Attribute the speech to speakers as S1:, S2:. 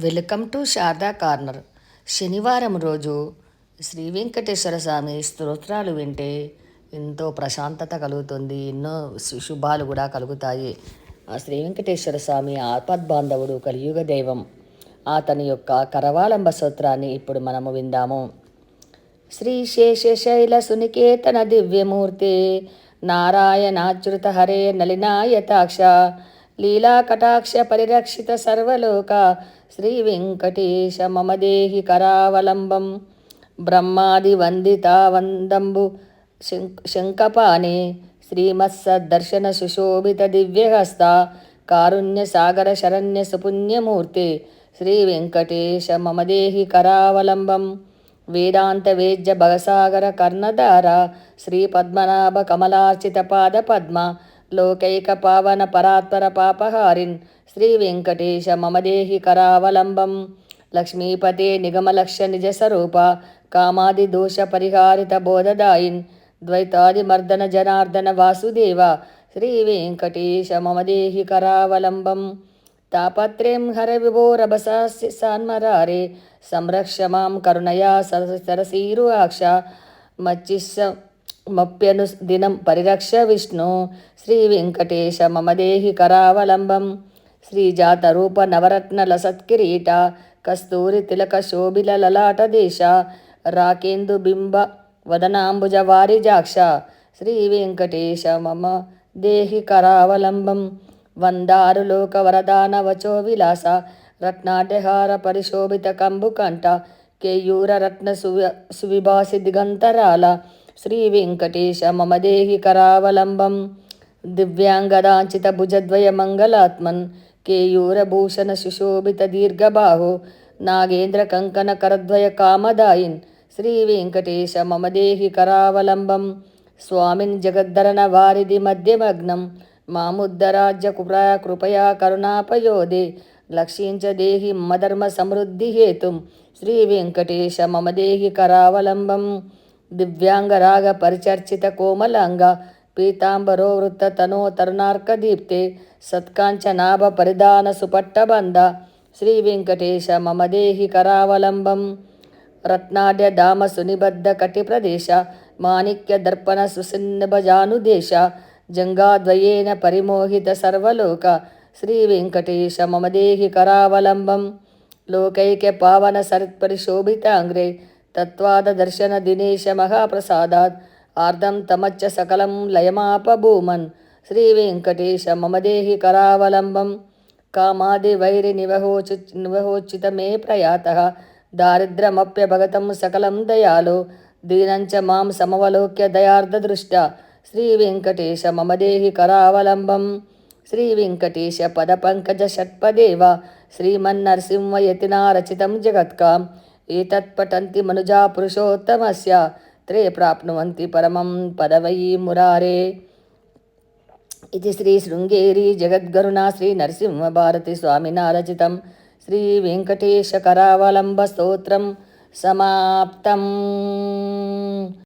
S1: Welcome to Sharada corner. శనివారం రోజు శ్రీ వెంకటేశ్వర స్వామి స్తోత్రాలు వింటే ఎంతో ప్రశాంతత కలుగుతుంది ఎన్నో శుభాలు కూడా కలుగుతాయి. ఆ శ్రీ వెంకటేశ్వర స్వామి ఆపద్బాంధవుడు కలియుగ దైవం. అతని యొక్క కరవాలంబ స్తోత్రాన్ని ఇప్పుడు మనము విందాము. శ్రీ శేషశైల సునికేతన దివ్యమూర్తి నారాయణాచ్యుత హరే నలినాయతాక్ష లీలాకటాక్ష పరిరక్షిత సర్వలోక శ్రీ వెంకటేశ మమ దేహి కరావలంబం బ్రహ్మాది వందితా వందంబు శంక్- శంఖపాణి సుశోభిత దివ్యహస్త కారుణ్య సాగర శరణ్య సుపుణ్యమూర్తి శ్రీ వెంకటేశ మమ దేహి కరావలంబం వేదాంత వేద్య భగసాగర కర్ణధార శ్రీ పద్మనాభ కమలార్చిత పాద పద్మ లోకైక పావన పరాత్పర పాపహారిన్ శ్రీ వెంకటేశ మమదేహి కరావలంబం లక్ష్మీపతే నిగమలక్ష్య నిజ స్వరూప కామాది దోష పరిహారిత బోధదాయిన్ ద్వైతాది మర్దన జనార్దన వాసుదేవ శ్రీ వెంకటేశ మమదేహి కరావలంబం తాపత్రయం హర విభోరభసాస్య సాన్మరారే సంరక్ష మాం కరుణయా సరస సరసీరువాక్ష మచ్చిస్స మప్యను దినం పరిరక్ష విష్ణు. శ్రీ వెంకటేశ మమదేహి కరావలంబం. శ్రీజాత రూప నవరత్న లసత్కిరీట కస్తూరి తిలక శోభిల లలాట దేశ. రాకేందు బింబ వదనాంబుజ వారిజాక్ష శ్రీ వెంకటేశ మమ దేహి కరావలంబం. వందారు లోక వరదాన వచో విలాస రత్నాటహార పరిశోభిత కంబుకంఠ. కేయూర రత్న సువి సువిభాసి దిగంతరాల. శ్రీ వెంకటేశ మమ దేహి కరావలంబం దివ్యాంగదాంచిత భుజద్వయ మంగళాత్మన్ కేయూరభూషణ సుశోభిత దీర్ఘబాహు నాగేంద్ర కంకణ కరద్వయ కామదాయిన్ శ్రీ వెంకటేశ మమ దేహి కరావలంబం స్వామిన్ జగద్ధరణ వారిది మధ్యమగ్నం మాముద్దరాజ్య కృపా కృపయా దివ్యాంగరాగ పరిచర్చిత కోమలాంగ పీతాంబరో వృత్త తనో తరుణార్క దీప్తే సత్కాంచనాభ పరిధాన సుపట్టబంధ శ్రీ వెంకటేశ మమదేహి కరావలంబం రత్నాడ్య దామ సునిబద్ధ కటి ప్రదేశ మాణిక్య దర్పణ సుసిన్నభజానుదేశ జంగాద్వయేన పరిమోహిత సర్వలోక శ్రీ వెంకటేశ మమదేహి కరావలంబం లోకైక్య పావన సరిపరిశోభితాంగ్రే తత్వాద దర్శన దినేశ మహాప్రసాదాత్ ఆర్ధం తమచ్చ సకలం లయమాపభూమన్ శ్రీ వెంకటేశ మమ దేహి కరావలంబం కామాది వైరి నివహోచు నివహోచిత మే ప్రయాత దారిద్ర్యమప్యభగతం సకలం దయాలో దీనంచ మాం సమవలోక్య దయార్ధదృష్ట శ్రీ వెంకటేశ ఏతత్ పఠంతి మనుజా పురుషోత్తమస్య త్రే ప్రాప్నువంతి పరమం పదవై మురారే ఇది శ్రీ శృంగేరి జగద్గరుణా శ్రీ నరసింహభారతి స్వామినా రచితం శ్రీ వెంకటేశకరావలంబ స్తోత్రం సమాప్తం